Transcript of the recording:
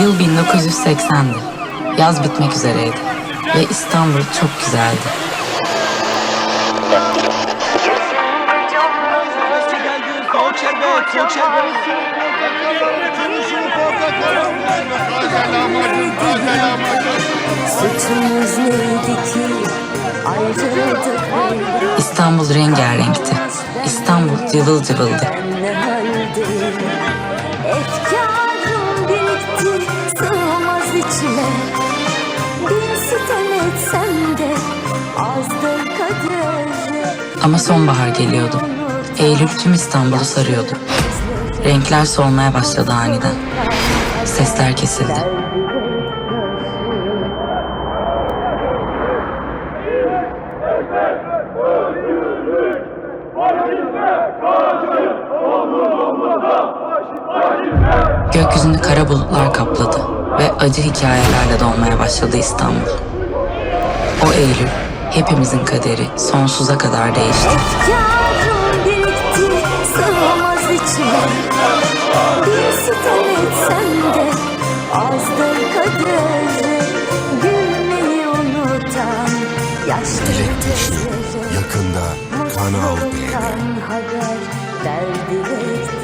Yıl 1980'di. Yaz bitmek üzereydi. Ve İstanbul çok güzeldi. İstanbul rengarenkti. İstanbul cıvıl cıvıldı. Ama sonbahar geliyordu. Eylül tüm İstanbul'u sarıyordu. Renkler solmaya başladı aniden. Sesler kesildi. Gökyüzünü kara bulutlar kapladı ve acı hikayelerle dolmaya başladı İstanbul. O Eylül hepimizin kaderi sonsuza kadar değişti. Efkarım birikti sığmaz içime Bir sitem etsem de azdır kaderi Gülmeyi unutan yaşlı Dilek yakında kan al beni. Mutluluktan haber ver dilek taşı